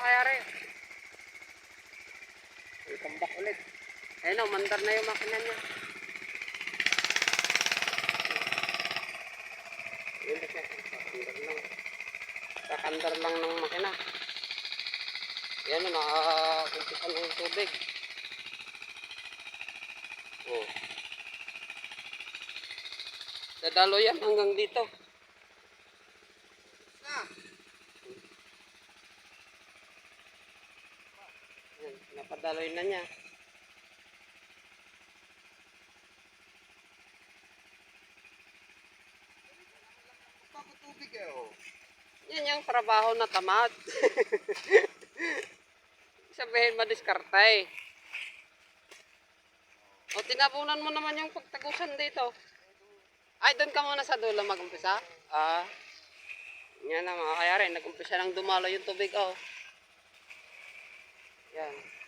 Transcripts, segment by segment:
Mga kayari. Welcome back ulit. Ayun o, mandar na yung makina niya. Yun na siya. Kakandar lang. Kakandar lang ng makina. Yan o, nakakumpisa na yung tubig. Oh. Dadalo yan hanggang dito. Napadaloy na niya. Papatubig eh, oh. Yan yung trabaho na tamad. Sabihin madiskarte. O tinabunan mo naman yung pagtagusan dito. Ay, doon ka muna sa dulo mag-umpisa? Ah. Yan na mga kayari, nag-umpisa lang dumalo yung tubig, oh. Yan.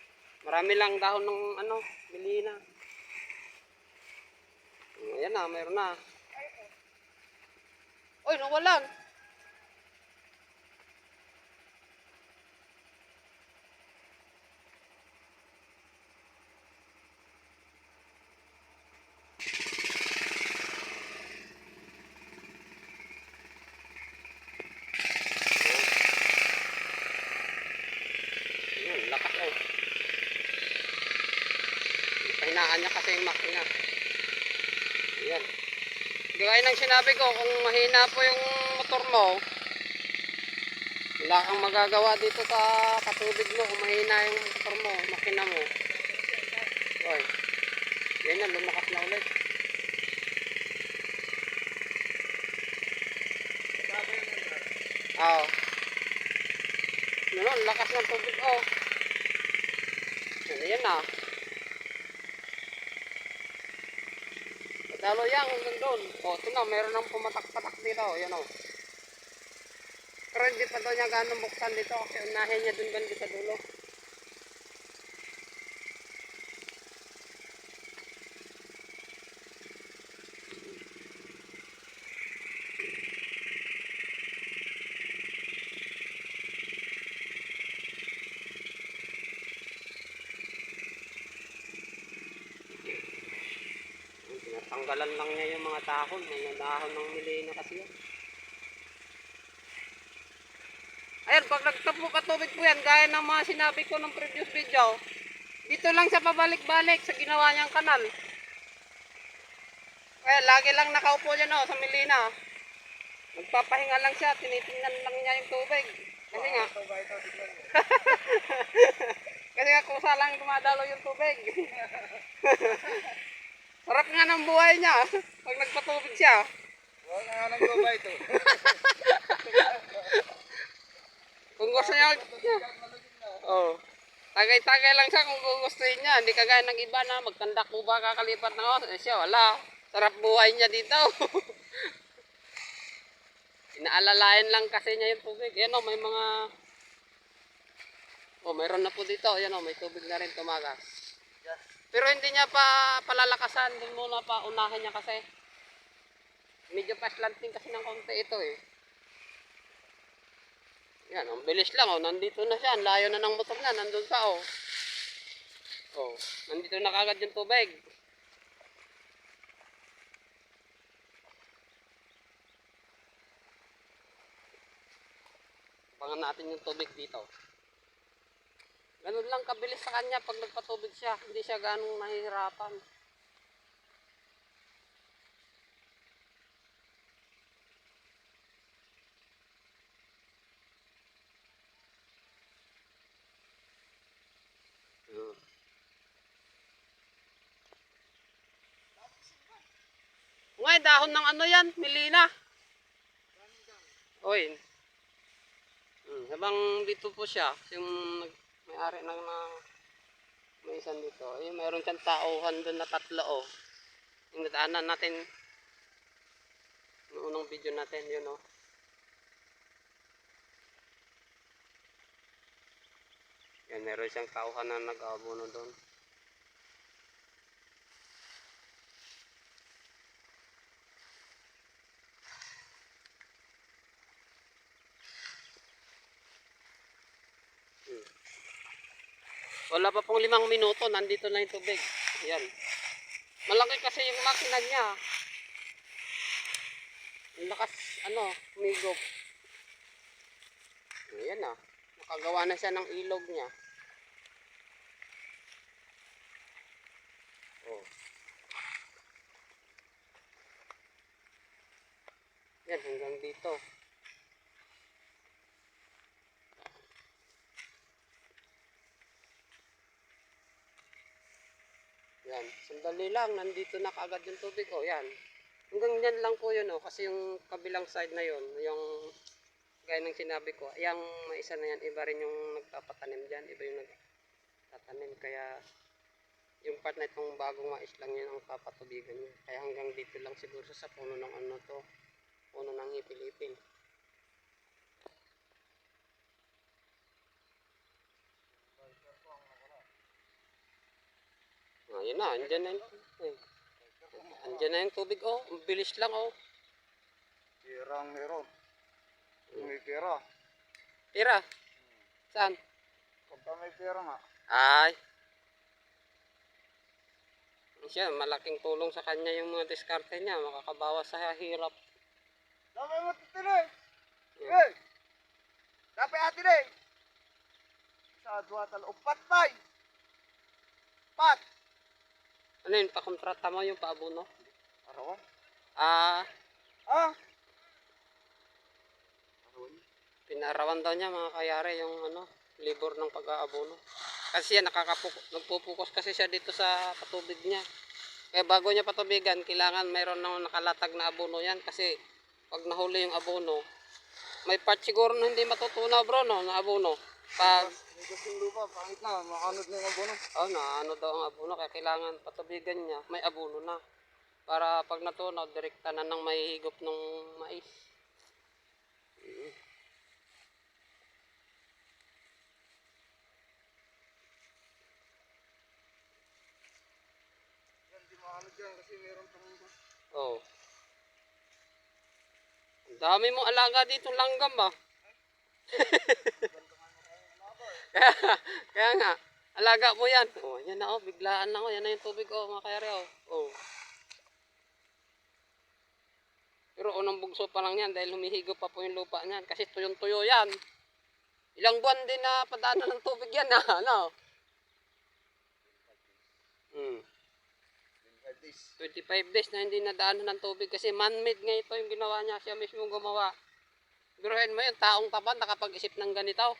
Marami lang dahon ng ano, milina. Ayan na, mayroon na. Oy, nawalan. Pahinaan niya kasi yung makina. Yan. Gaya ng sinabi ko, kung mahina po yung motor mo, wala kang magagawa dito sa katubig mo kung mahina yung motor mo, makina mo. Oy. Yan na, lumakas na ulit. Oo. Ano, ang lakas ng tubig, oh. Yan, yan na. Dalo yan hanggang doon. O, ito na, meron nang pumatak-patak dito. Yan o. Pero hindi pa daw niya ganun buksan dito kasi unahin niya doon banda sa dulo. Tinatanggalan lang niya yung mga dahon. Mga dahon ng milena kasi yan. Ayan, pag nagtapo ka tubig po yan, gaya ng mga sinabi ko ng previous video, dito lang siya pabalik-balik sa ginawa niyang kanal. Kaya lagi lang nakaupo dyan oh, sa milena. Nagpapahinga lang siya, tinitingnan lang niya yung tubig. Kasi nga, kasi nga kusa lang dumadalo yung tubig. Sarap nga ng buhay niya pag nagpatubig siya. Wala nga nang ba ito? Kung gusto niya, oh, tagay-tagay lang siya kung gugustuhin niya. Hindi kagaya ng iba na magkandak mo ba kakalipat ng oras. Eh siya, wala. Sarap buhay niya dito. Inaalalayan lang kasi niya yung tubig. Yan o, may mga... Oh, mayroon na po dito. Yan o, may tubig na rin tumagas. Pero hindi niya pa palalakasan. Doon muna pa unahin niya kasi. Medyo pa slanting kasi ng konti ito eh. Yan, ang bilis lang oh. Nandito na siya. Ang layo na ng motor niya. Nandun pa oh. Oh, nandito na kagad yung tubig. Pangan natin yung tubig dito. Ganun lang kabilis sa kanya pag nagpatubig siya. Hindi siya ganong nahihirapan. Yun. Ngay, dahon ng ano yan? Milina. Oy. Hmm, habang dito po siya, yung may-ari ng na may isan dito. Ayun, mayroon siyang tauhan doon na tatlo oh. Yung natin noong unang video natin, yun oh. Yan, meron siyang tauhan na nag-abono doon. Pong limang minuto, nandito na yung tubig. Yan. Malaki kasi yung makina niya. Ang lakas, ano, humigop. Ayan na. Nakagawa na siya ng ilog niya. Oh. Yan, hanggang dito. Yan, sandali lang, nandito na kaagad yung tubig, oh, yan. Hanggang yan lang po yun, oh, kasi yung kabilang side na yun, yung, gaya ng sinabi ko, yung may isa na yan, iba rin yung nagpapatanim dyan, iba yung nagtatanim, kaya yung part na itong bagong mais lang yun ang papatubigan niya. Kaya hanggang dito lang siguro sa puno ng ano to, puno ng ipil-ipil. Ah, yun na, andyan na yung, eh, andyan na yung tubig, oh, ang bilis lang, oh. Pirang meron. May pera. Tira, saan? Pagka may pera nga. Ay. Siya, malaking tulong sa kanya yung mga diskarte niya, makakabawas sa hirap. Dami mo titinoy. Hey! Dapat atin eh. Sa dua talo. Upat tay. Pat. Ano yun, pakontrata mo yung paabuno? Araw. Ah, Ah. pinarawan daw niya mga kayari yung ano, libor ng pag-aabono. Kasi siya nakakapuk nagpupukus kasi siya dito sa patubig niya. Kaya bago niya patubigan, kailangan mayroon ng nakalatag na abono yan kasi pag nahuli yung abono, may part siguro na hindi matutunaw bro no, na abono. Pag kasing lupa. Pangit na. Makanod na yung abono. Oh, na ano daw ang abono kaya kailangan patubigan niya, may abono na. Para pag natunaw, direkta na nang may higop ng mais. Mm. Yan, di makanod yan kasi meron pang Oh. Ang dami mong alaga dito langgam ba? Kaya, kaya nga, alaga mo yan. Oh, yan na oh, biglaan na oh, yan na yung tubig oh, mga kayari oh. Oh. Pero unang bugso pa lang yan dahil humihigop pa po yung lupa niyan kasi tuyong-tuyo yan. Ilang buwan din na padaanan ng tubig yan na, ano? Hmm. 25 days. 25 days na hindi nadaanan ng tubig kasi man-made nga ito yung ginawa niya. Siya mismo gumawa. Biruhin mo yun, taong tapat nakapag-isip ng ganito.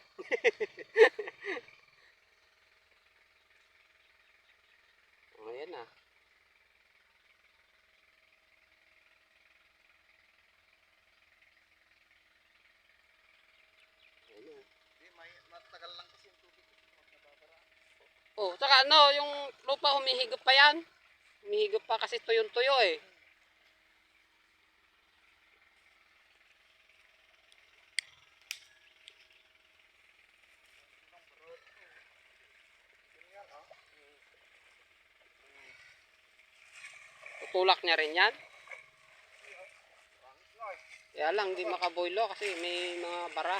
oh, yan. Nababara. Oh, saka ano, yung lupa humihigop pa yan. Humihigop pa kasi tuyong-tuyo eh. Tutulak niya rin yan. Kaya lang, hindi makaboylo kasi may mga bara.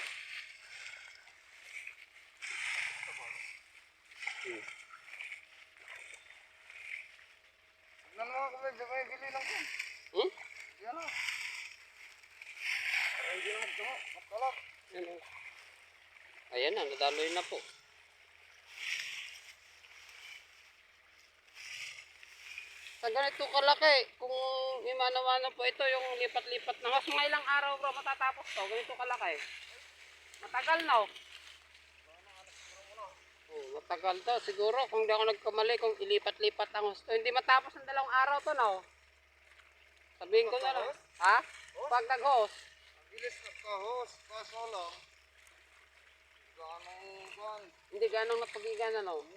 Hmm. Hmm? Ayan na, nadaloy na po. Sa ganito kalaki, kung imanawana po ito yung lipat-lipat na mas mga ilang araw bro matatapos to, ganito kalaki. Matagal na oh. Oh, matagal to. Siguro kung di ako nagkamali, kung ilipat-lipat ang gusto, hindi matapos ng dalawang araw to na oh. Sabihin ko na lang. Ha? Pag nag-host. Ang bilis nagka-host. Kaso lang. Ganong gan. Hindi ganong napagigan ano.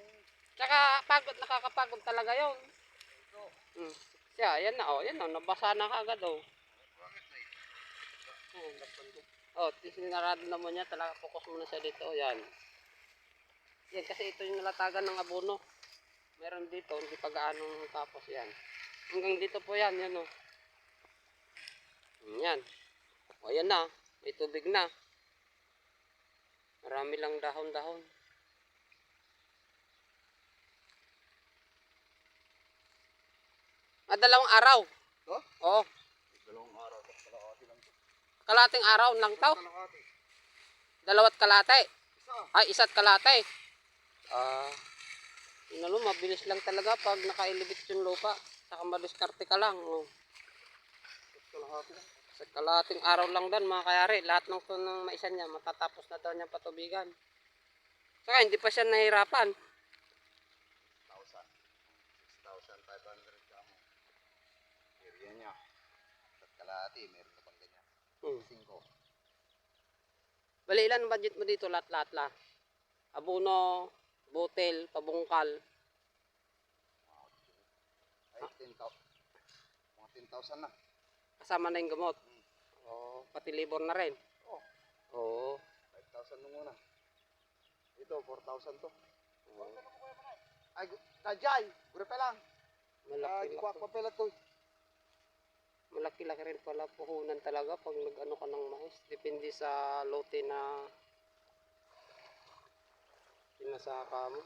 Tsaka pagod, nakakapagod talaga yon. Hmm. Siya, yan na oh, yan na, nabasa na kagad oh. Oh, sinarado na mo niya, talaga focus mo na siya dito, yan. Yan kasi ito yung nalatagan ng abono. Meron dito, hindi pa gaano tapos yan. Hanggang dito po yan, yan oh. Yan. O yan na, may tubig na. Marami lang dahon-dahon. Dalawang araw. To? Oo. Dalawang araw. Kalahati lang to. Kalating araw lang to. Kalahati. Dalawat kalate. Isa. Ay, isa't kalate. Ah. yun ano, mabilis lang talaga pag nakailibit yung lupa. Saka madiskarte ka lang. Oh. Kalahati lang. Sa kalating araw lang doon mga kayari. Lahat ng ng maisan niya, matatapos na daw niya patubigan. Saka hindi pa siya nahirapan. 1,000. 6,500 kamo. Area niya. At kalahati, meron na pang ganyan. Hmm. 5. Bali, ilan ang budget mo dito lahat-lahat la? Abono, butel, pabungkal. Ay, 10,000. Mga 10,000 na. Kasama na yung gamot. Oo. Pati libor na rin. Oh, Oo. 5,000 nung una. Ito, 4,000 to. Ay, gu- kajay, grupe lang. Ay, Malaki, kuha pa pala to. Malaki-laki rin pala puhunan talaga pag nag-ano ka ng mais. Depende sa lote na pinasaka mo.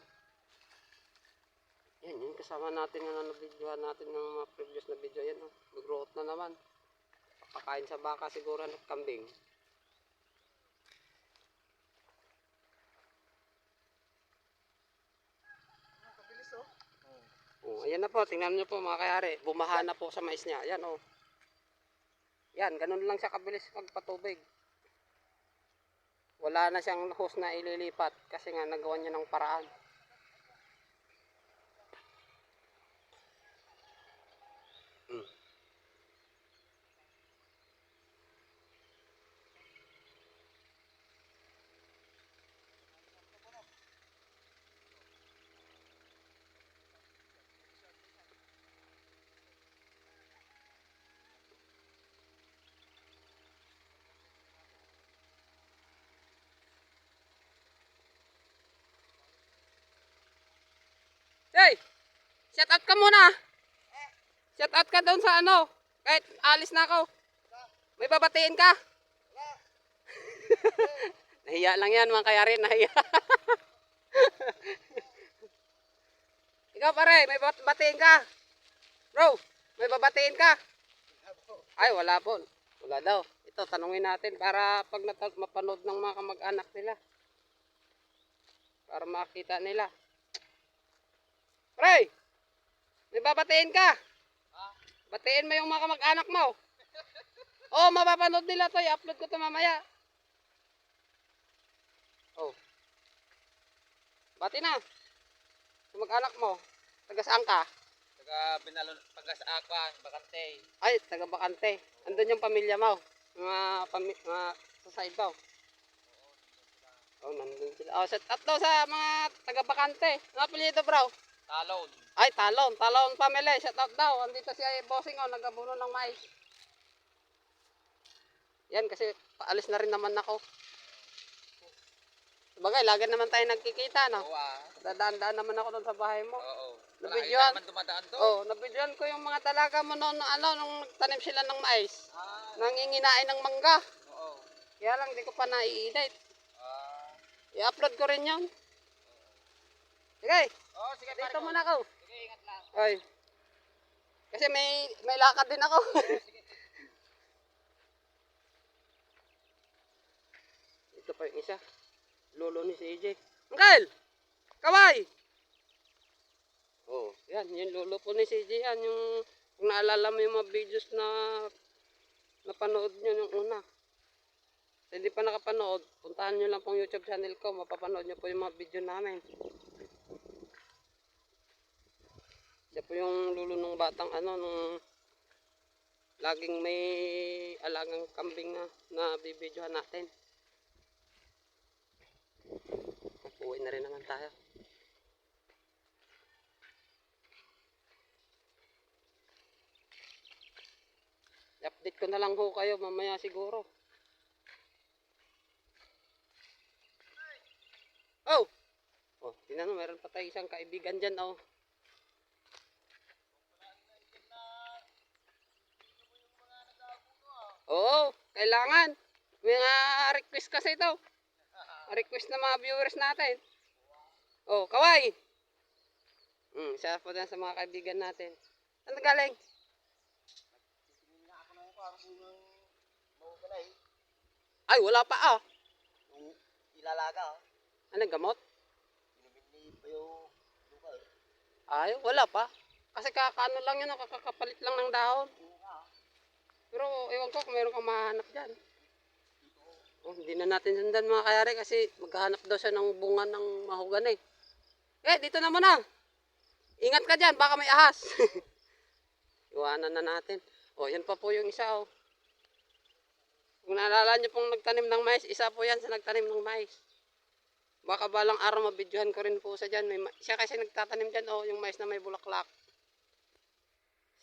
Yan, yun kasama natin yung na-videohan natin ng mga previous na video. Yan, oh. nag-growth na naman. Pakain sa baka siguro at kambing. Kabilis oh. Oh, ayan na po, tingnan niyo po mga kayari. Bumaha na po sa mais niya. Ayan oh. Yan, ganun lang siya kabilis pagpatubig. Wala na siyang hose na ililipat kasi nga nagawa niya ng paraan. Mm. Hey! Shout out ka muna! Shout out ka doon sa ano. Kahit alis na ako. May babatiin ka? nahiya lang yan mga kayari. Nahiya. Ikaw pare, may bat- batiin ka. Bro, may babatiin ka. Ay, wala po. Wala daw. Ito, tanungin natin para pag mapanood ng mga kamag-anak nila. Para makita nila. Pre! May babatiin ka. Batiin mo yung mga kamag-anak mo. Oh, mapapanood nila to. I-upload ko to mamaya. Oh. Bati na. Sa mag-anak mo. Taga saan ka? Taga Binalon, taga sa Aqua, Bakante. Ay, taga Bakante. Andun yung pamilya mo. Mga, pami mga sa side mo. Oh, nandun sila. Oh, set up daw sa mga taga Bakante. Ano apelyido, bro? Talon. Ay, talon. Talon family. Shout out daw. Andito si Bossing oh, nagabuno ng mais. Yan, kasi paalis na rin naman ako. Sabagay, lagi naman tayo nagkikita, no? Oo ah. Dadaan-daan naman ako doon sa bahay mo. Oo. Nabidyohan? Wala naman dumadaan to. Oh, nabidyohan ko yung mga dalaga mo noon, ano, nung nagtanim sila ng mais. Ah, Nanginginain ng mangga. oo. Kaya lang, di ko pa nai-edit. Ah. I-upload ko rin yun. Sige, Oh, sige dito pare. muna ako. Sige, ingat lang. Ay. Kasi may may lakad din ako. Ito pa yung isa. Lolo ni si AJ. Uncle! Kaway! Oh, yan. Yung lolo po ni si AJ. Yan yung kung naalala mo yung mga videos na napanood nyo yung una. Sa hindi pa nakapanood, puntahan nyo lang pong YouTube channel ko. Mapapanood nyo po yung mga video namin. Siya po yung lulo ng batang ano, nung laging may alagang kambing na, na bibidyohan natin. Uwi na rin naman tayo. I-update ko na lang ho kayo mamaya siguro. Oh! Oh, tingnan mo, meron pa tayo isang kaibigan dyan, oh. Oo, kailangan. May mga request kasi ito. Request na mga viewers natin. Oh, kaway. Hmm, isa po din sa mga kaibigan natin. Saan na galing? Ay, wala pa ah. Yung ilalaga ah. Ano, gamot? Ay, wala pa. Kasi kakano lang yun, kakakapalit lang ng dahon. Pero ewan ko kung meron kang mahanap dyan. Oh, hindi na natin sundan mga kayari kasi maghahanap daw siya ng bunga ng mahugan eh. Eh, dito na muna. Ingat ka dyan, baka may ahas. Iwanan na natin. Oh, yan pa po yung isa oh. Kung naalala niyo pong nagtanim ng mais, isa po yan sa nagtanim ng mais. Baka balang araw mabidyohan ko rin po sa dyan. May, ma- siya kasi nagtatanim dyan, oh, yung mais na may bulaklak.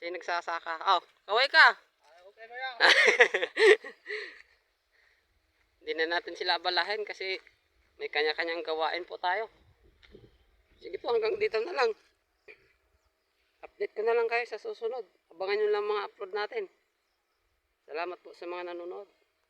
Siya nagsasaka. Oh, kaway ka. Hindi na natin sila abalahin kasi may kanya-kanyang gawain po tayo. Sige po, hanggang dito na lang. Update ko na lang kayo sa susunod. Abangan nyo lang mga upload natin. Salamat po sa mga nanonood.